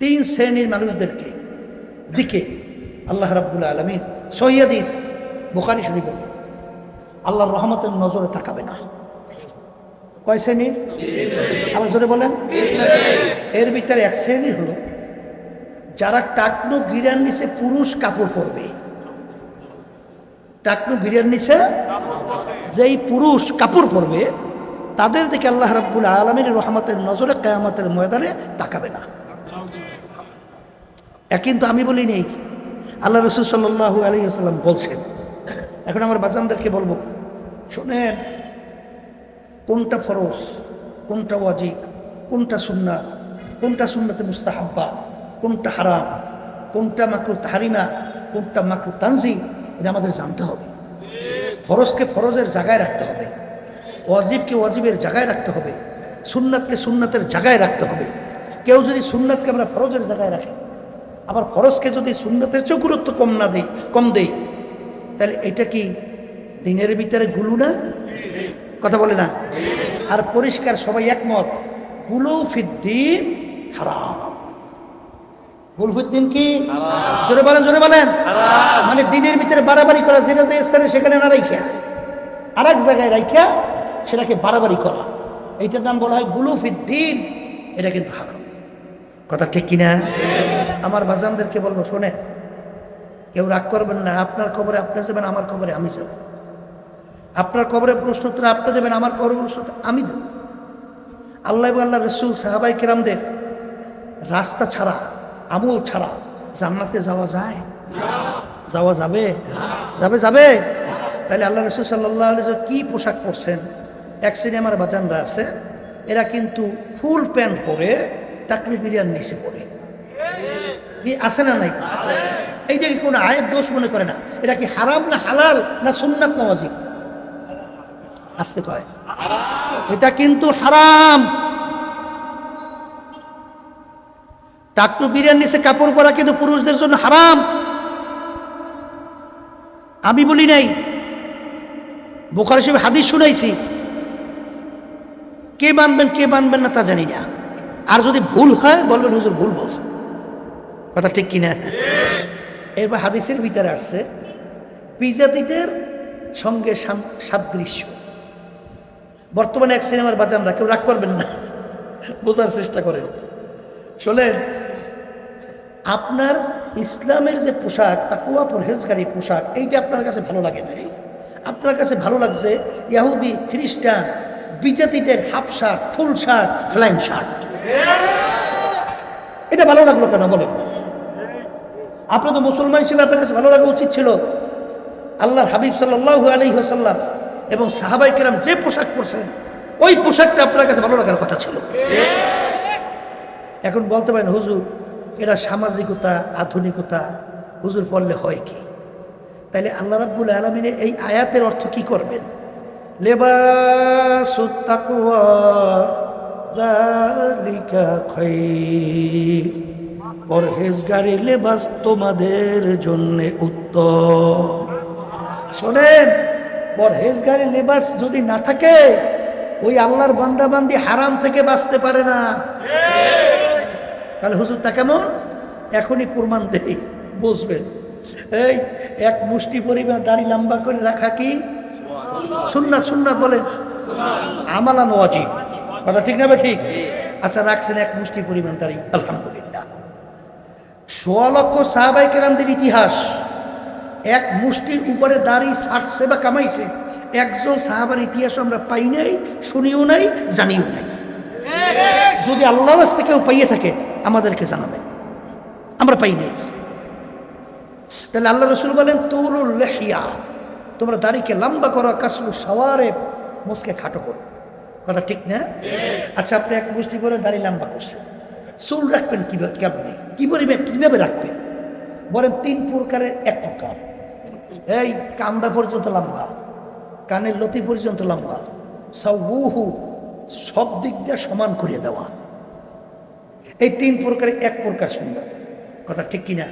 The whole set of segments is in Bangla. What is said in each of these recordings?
তিন শ্রেণির মানুষদেরকে দিকে আল্লাহ রাব্বুল আলমিন সৈয়দিস বোখারি শরীফ আল্লাহর রহমতের নজরে তাকাবে না। কয় শ্রেণির? আবার জোরে বলেন, এর ভিতরে এক শ্রেণি হলো, যারা টাকনো গিরার নিচে পুরুষ কাপড় পরবে। টাকনো গিরার নিচে যেই পুরুষ কাপড় পরবে, তাদের দিকে আল্লাহ রাব্বুল আলমীর রহমতের নজরে কেয়ামতের ময়দানে তাকাবে না। কিন্তু আমি বলি নেই। আল্লাহ রসুল সাল্লু আলী আসাল্লাম বলছেন, এখন আমার বাজানদেরকে বলব, শোনেন, কোনটা ফরজ, কোনটা ওয়াজিব, কোনটা সুন্না কোনটা সুন্নতে মুস্তাহাব্বা, কোনটা হারাম, কোনটা মাকরু তাহারিমা, কোনটা মাকরু তানজি এটা আমাদের জানতে হবে। ফরজকে ফরজের জায়গায় রাখতে হবে, ওয়াজিবকে ওয়াজিবের জায়গায় রাখতে হবে, সুন্নাতকে সুন্নাতের জায়গায় রাখতে হবে। কেউ যদি সুন্নাতকে আমরা ফরজের জায়গায় রাখি আবার ফরজকে যদি সুন্নতের চেয়েও গুরুত্ব কম না দেই কম দেই তাহলে এটা কি দিনের ভিতরে গুলু না? কথা বলে না? আর পরিষ্কার সবাই একমত গুলু ফিদ্দিন হারাম। গুলফুদ্দিন কি? জোরে বলেন জোরে বলেন। মানে দিনের ভিতরে বাড়াবাড়ি করা যেটা যে স্থানে সেখানে না রাইখা। আর এক জায়গায় রাইখা সেটাকে বাড়াবাড়ি করা। এইটার নাম বলা হয় গুলুফিদ্দিন এটা কিন্তু হারাম। কথা ঠিক কিনা? আমার বাজানদেরকে বলব, শোনেন, কেউ রাগ করবেন না, আপনার খবরে আপনি যাবেন, আমার খবরে আমি যাব। আপনার খবরে প্রশ্ন উত্তর আপনি দেবেন, আমার খবরে প্রশ্ন আমি দেব। আল্লাহ আল্লাহ রসুল সাহাবাই কিরামদের রাস্তা ছাড়া, আমল ছাড়া জান্নাতে যাওয়া যায়? যাওয়া যাবে? যাবে যাবে? তাহলে আল্লাহ রসুল সাল্লাহ কি পোশাক পরছেন? এক আমার বাজানরা আছে, এরা কিন্তু ফুল প্যান্ট পরে, টাকরি বিরিয়ার নিচে পড়ে কি আছে না নাই? এইটা কি কোনো আয়ের দোষ মনে করে না? এটা কি হারাম না হালাল না সুন্নাত না আসতে কয়। এটা কিন্তু হারাম। টাকটু বিরিয়ার নিচে কাপড় পরা কিন্তু পুরুষদের জন্য হারাম। আমি বলি নাই। বোখার হিসেবে হাদিস শুনাইছি। কে মানবেন কে মানবেন না তা জানি না। আর যদি ভুল হয়, বলবেন হুজুর ভুল বলছে কথা ঠিক কিনা? এরপর হাদিসের ভিতরে আসছে বিজাতিদের সঙ্গে সাদৃশ্য। বর্তমানে এক সিনেমার বাজানরা কেউ রাগ করবেন না, বোঝার চেষ্টা করেন। শোনেন, আপনার ইসলামের যে পোশাক তাকুয়া পরহেজগারি পোশাক, এইটা আপনার কাছে ভালো লাগে না আপনার কাছে ভালো লাগছে ইয়াহুদি, খ্রিস্টান, বিজাতিদের হাফ শার্ট, ফুল শার্ট, ফ্ল্যাং শার্ট? এটা ভালো লাগল কেন বলেন? আপনার তো মুসলমান হিসেবে আপনার কাছে ভালো লাগা উচিত ছিল। আল্লাহর হাবিব সাল্লাহ আলী হাসাল্লাম এবং সাহাবাই কেরাম যে পোশাক পরছেন, ওই পোশাকটা আপনার কাছে ভালো লাগার কথা ছিল। এখন বলতে পারেন, হুজুর, এরা সামাজিকতা, আধুনিকতা, হুজুর পড়লে হয় কি? তাইলে আল্লাহ রাব্বুল আলমিনে এই আয়াতের অর্থ কি করবেন? লেবাসুত তাকওয়া, যালিকা খায়র পরহেজগারি লেবাস তোমাদের জন্য উত্তম। শোনেন, পরহেজগারি লেবাস যদি না থাকে, ওই আল্লাহর বান্দাবান্দি হারাম থেকে বাঁচতে পারে না। তাহলে হুজুর, তা কেমন? এখনই প্রমাণ দেই বসবেন এই, এক মুষ্টি পরিমাণ দাড়ি লম্বা করে রাখা কি? সুন্নাত সুন্নাত বলেন। আমালান ওয়াজিব। কথা ঠিক না ঠিক? আচ্ছা রাখছেন এক মুষ্টি পরিমাণ দাড়ি। আলহামদুলিল্লাহ। সোয়া লক্ষ সাহাবাই কেরামদের ইতিহাস। এক মুষ্টির উপরে দাড়ি ছাড়ছে বা কামাইছে। একজন সাহাবার ইতিহাস আমরা পাই নাই, শুনিও নাই, জানিও নাই। যদি আল্লাহ রাস্তা কেউ পাইয়ে থাকে, আমাদেরকে জানাবেন আমরা পাই নাই। তাহলে আল্লাহ রসুল বলেন, তুলুল লেহিয়া। তোমরা দাড়িকে লম্বা করো কাসু সওয়ারে মুসকে খাটো করো। কথা ঠিক না? আচ্ছা আপনি এক মুষ্টি করে দাড়ি লম্বা করছেন। চুল রাখবেন কীভাবে কেমনে? কী বলবে কীভাবে রাখবেন? বলেন তিন প্রকারের এক প্রকার। এই কান্দা পর্যন্ত লম্বা কানের লতি পর্যন্ত লম্বা সবুহু সব দিক দিয়ে সমান করে দেওয়া। এই তিন প্রকারে এক প্রকার সুন্দর কথা ঠিক কিনা?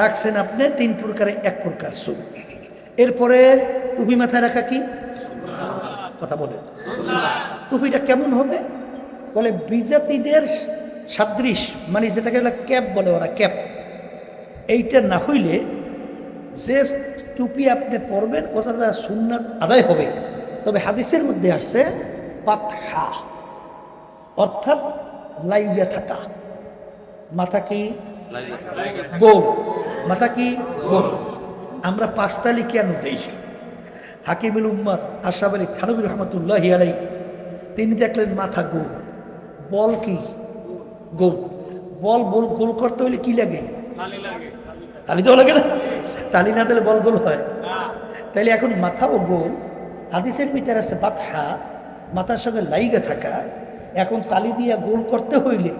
রাখছেন আপনি তিন প্রকারে এক প্রকার সুখ এরপরে টুপি মাথায় রাখা কি? কথা বলে টুপিটা কেমন হবে? বলে বিজাতিদের সাদৃশ মানে যেটাকে বলে ক্যাপ বলে, ওরা ক্যাপ। এইটা না হইলে যে টুপি আপনি পরবেন ওটা দ্বারা সুন্নাত আদায় হবে। তবে হাদিসের মধ্যে আসছে, পাতহা, অর্থাৎ লাইগা থাকা। মাথা কি? গোল। মাথা কি? গোল। আমরা পাঁচতালি কেন দেই? হাকিমুল উম্মদ আশরাফ আলী থানবী রহমতুল্লাহ আলাই তিনি দেখলেন মাথা গোল। বল কি? গোল। বল বল গোল করতে হলে কি লাগে? তালি তো লাগে না? তালি না দিলে বল গোল হয়। তাইলে এখন মাথা ও গোল। হাদিসের ভিতরে আছে বাথা মাথার সঙ্গে লাইগে থাকা। এখন তালি দিয়া গোল করতে হইলে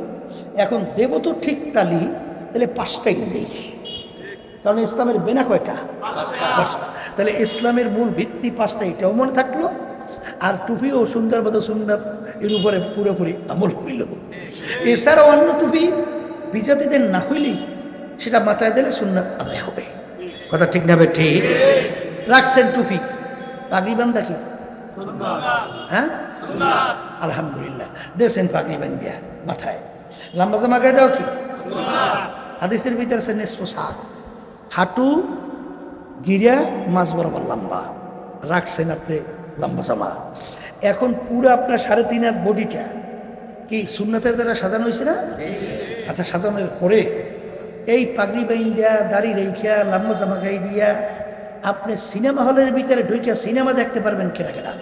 এখন দেব তো ঠিক তালি তাহলে পাঁচটাই দেই। কারণ ইসলামের বেনা কয়টা? পাঁচটা। তাহলে ইসলামের মূল ভিত্তি পাঁচটা এটাও মনে থাকল? আর টুপি ও সুন্দরবদ সুন্দর এর উপরে পুরোপুরি আমল হইল এছাড়াও অন্য টুপি বিজাতিদের না হইলেই সেটা মাথায় দিলে সুন্নাত আদায় হবে। কথা ঠিক না ঠিক? রাখছেন টুপি। পাগড়ি বান্ধা কি? হ্যাঁ? আলহামদুলিল্লাহ। দেশেন পাগড়ি বান্ধিয়া মাথায়। লম্বা জামা গায়ে দাও কি? হাদিসের ভিতরে আছে নেসপ সাত হাঁটু গিরা মাছ বরাবর লম্বা। রাখছেন আপনি লম্বা জামা এখন পুরো আপনার সাড়ে তিন হাত বডিটা কি সুন্নতের দ্বারা সাজানো হয়েছে না? আচ্ছা সাজানোর পরে এই পাগড়ি বাইন দেয়া দাড়ি রেখা লম্বা জামা গায়ে দিয়া আপনি সিনেমা হলের ভিতরে ঢুকিয়া সিনেমা দেখতে পারবেন কেনা কেনা।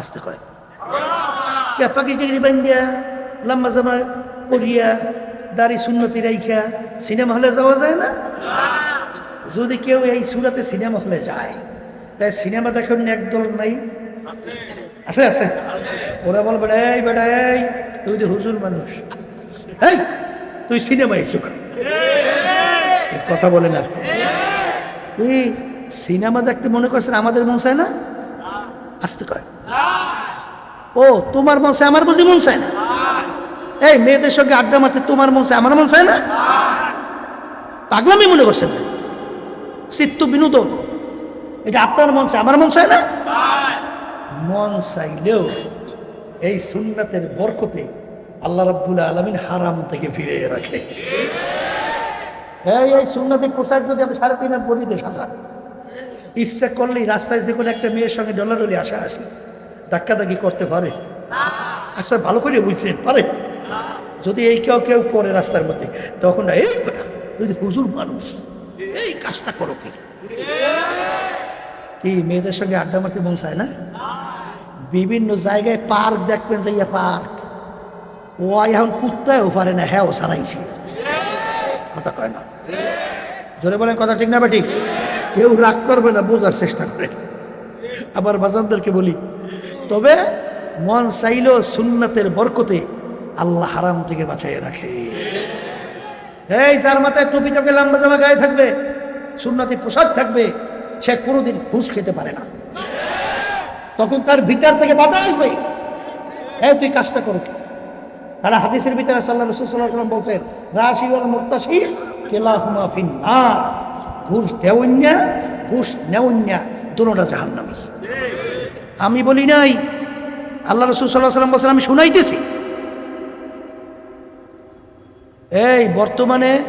আসতে কয় পাগড়ি টাগড়ি বাইন দিয়া লম্বা জামা পরিয়া, দাড়ি সুন্নতি রাইখা, সিনেমা হলে যাওয়া যায় না? যদি কেউ এই সুরাতে সিনেমা হলে যায় তাই সিনেমা দেখার একদল নাই। আছে আছে। ওরা বল বেড়াই বেড়াই তুই যে হুজুর মানুষ। এই, তুই সিনেমা এসুক কথা বলে না। তুই সিনেমা দেখতে মনে করছেন আমাদের মন চায় না? আসতে কয়। ও, তোমার মন চায় আমার বুঝি মন চায় না? এই, মেয়েদের সঙ্গে আড্ডা মারতে তোমার মন চায় আমার মন চায় না? পাগলামি মনে করছেন নাকি? চিত্ত বিনোদন। এটা আপনার মন চায় আমার মন চায় না? মন চাইলেও এই সুন্নাতের বরকতে আল্লাহ রাব্বুল আলমিন হারাম থেকে ফিরে রাখে। হ্যাঁ এই সুন্নাতি পোশাক যদি আমি সাড়ে তিন হাত বডিতে সাজান ইচ্ছা করলেই রাস্তায় যে কোনো একটা মেয়ের সঙ্গে ডলাডলি আসা আসি ধাক্কাধাক্কি করতে পারে। আচ্ছা ভালো করে বুঝছেন পারে? যদি এই কেউ কেউ করে রাস্তার মধ্যে তখন এই বেটা তুই হুজুর মানুষ এই কাজটা করো কি? কি, মেয়েদের সঙ্গে আড্ডা মারতে মন চায় না? বিভিন্ন জায়গায় পার্ক দেখবেন যাইয়া পার্ক। ও এখন কুত্তায়ও পারে না হ্যাঁ ও সারাইছি। কথা কয় না? জোরে বলেন কথা ঠিক না বা ঠিক? কেউ রাগ করবে না, বোঝার চেষ্টা করে। আবার বাজানদেরকে বলি, তবে মন চাইলেও সুন্নাতের বরকতে আল্লাহ হারাম থেকে বাঁচাই রাখে। এই যার মাথায় টুপি থাকবে, লম্বা জামা গায়ে থাকবে, সুন্নতি পোশাক থাকবে সে কোনোদিন ঘুষ খেতে পারে না। তখন তার ভিতর থেকে বাধা আসবে। হ্যাঁ তুই কাজটা করো কি? তারা হাদিসের ভিতরে সাল্লাহ রসুল্লাহাম বলছেন রাশি ওয়াল মুক্তাশি কেলাহুমা ফিন্নার। ঘুষ দেওয়ন্যা ঘুষ নেওয়ন্যা দুটা জাহান্নামী। আমি বলি নাই, আল্লাহ রসুল সাল্লাহ সাল্লাম বলছেন, আমি শুনাইতেছি। এই বর্তমানে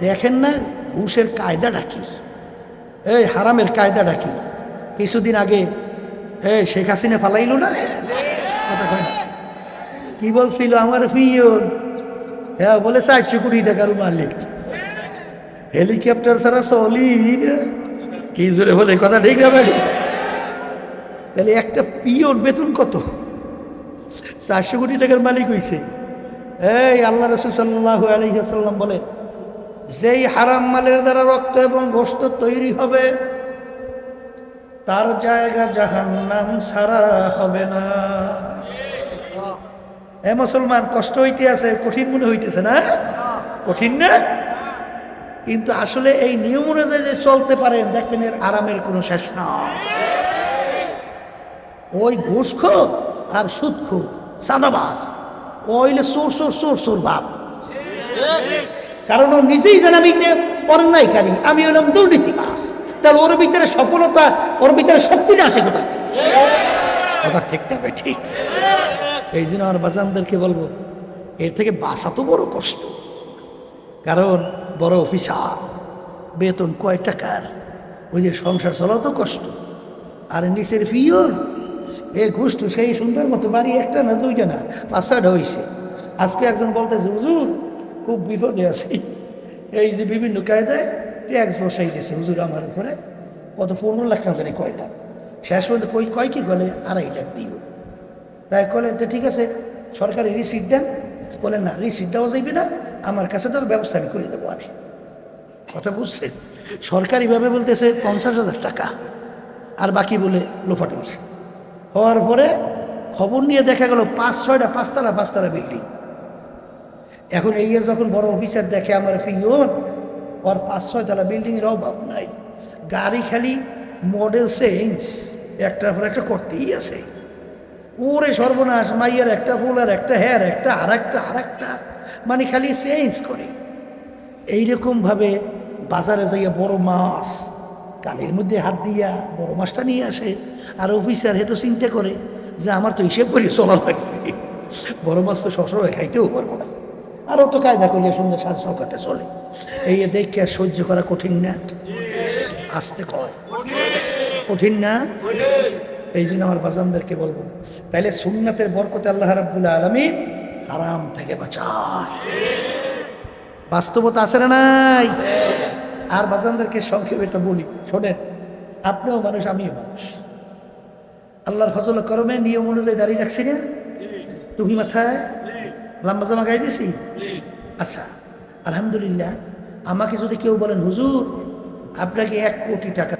দেখেন না, ঘুষের কায়দাটা কি? এই হারামের কায়দাটা কি? কিছুদিন আগে, এই শেখ হাসিনা ফালাইল না? কি বলছিল আমার পিয়ন? হ্যাঁ বলে চারশো কোটি টাকার মালিক। হেলিকপ্টার ছাড়া চলি কি জোরে বলে, কথা ঠিক না তাহলে একটা পিয়ন বেতন কত? চারশো কোটি টাকার মালিক হইছে। এই আল্লাহ রসুল সাল্লাহ আলহিহাসাল্লাম বলে যেই হারাম মালের দ্বারা রক্ত এবং গোস্ত তৈরি হবে, তার জায়গা জাহান্নাম ছাড়া হবে না। এ মুসলমান, কষ্ট হইতে আছে, কঠিন মনে হইতেছে না? কঠিন না? কিন্তু আসলে এই নিয়ম অনুযায়ী যে চলতে পারেন দেখবেন এর আরামের কোনো শেষ না। ওই ঘুষ খো আর সুদ খো সাদাবাস ওইলে সোর সোর সোর সোর বাপ কারণ ও নিজেই জানে আমি অন্যায়কারী, আমি হলাম দুর্নীতিবাস তাহলে ওর ভিতরে সফলতা, ওর ভিতরে শক্তিটা আসে কোথা কথা ঠিক না ঠিক। এই জন্য আমার বাজানদেরকে বলব, এর থেকে বাঁচা তো বড় কষ্ট। কারণ বড় অফিসার, বেতন কয় টাকার? ওই যে সংসার চলাও তো কষ্ট। আর নিচের ফিও, এ ঘুষটু সেই সুন্দর মতো বাড়ি একটা না দুইটা না, পাঁচ ছয়টা হয়েছে আজকে একজন বলতেছে, হুজুর খুব বিপদে আছে। এই যে বিভিন্ন কায়দায় ট্যাক্স বসাই গেছে হুজুর আমার উপরে। কত পনেরো লাখ না জানি কয়টা? শেষ পর্যন্ত কই কয় কি বলে? আড়াই লাখ দিব তাই বলে তো ঠিক আছে, সরকারি রিসিট দেন। বলে, না রিসিট দেওয়া যাইবে না। আমার কাছে তো ব্যবস্থা আমি করে দেবো আমি কথা বুঝছেন? সরকারিভাবে বলতেছে, পঞ্চাশ হাজার টাকা। আর বাকি বলে লোফাট হচ্ছে হওয়ার পরে খবর নিয়ে দেখা গেল, পাঁচ, ছয়টা, পাঁচতলা পাঁচতলা বিল্ডিং এখন এই যখন বড় অফিসার দেখে আমার পিওন ওর পাঁচ ছয়তলা বিল্ডিংয়ের অভাব নাই। গাড়ি খালি মডেল চেঞ্জ একটার পর একটা করতেই আছে। ওরে সর্বনাশ, মাইয়ের একটা ফুল আর একটা হেয়ার একটা আর একটা আর একটা মানে খালি চেঞ্জ করে। এইরকমভাবে বাজারে যাইয়া বড় মাছ, কালির মধ্যে হাত দিয়া বড় মাছটা নিয়ে আসে। আর অফিসার হেতো চিন্তা করে যে আমার তো হিসেব করে চলা লাগবে। বড় মাছ তো সবসময় খাইতেও পারব না। আরও তো কায়দা করিয়া সুন্দর সাজ সকাতে চলে। এই দেখে আর সহ্য করা কঠিন না। আসতে কয়। কঠিন না? এই জন্য আমার বাজানদেরকে বলব, তাইলে সুন্নাতের বরকতে আল্লাহ রাব্বুল আলমী হারাম থেকে বাঁচায়। বাস্তবতা আছে না নাই? আর বাজানদেরকে সংক্ষেপে এটা বলি, শোনেন, আপনিও মানুষ, আমিও মানুষ। আল্লাহর ফজল করমে নিয়ম অনুযায়ী দাঁড়িয়ে রাখছি না? টুপি মাথায়? লাম্বা জামা গাই দিছি? আচ্ছা আলহামদুলিল্লাহ আমাকে যদি কেউ বলেন হুজুর আপনাকে এক কোটি টাকা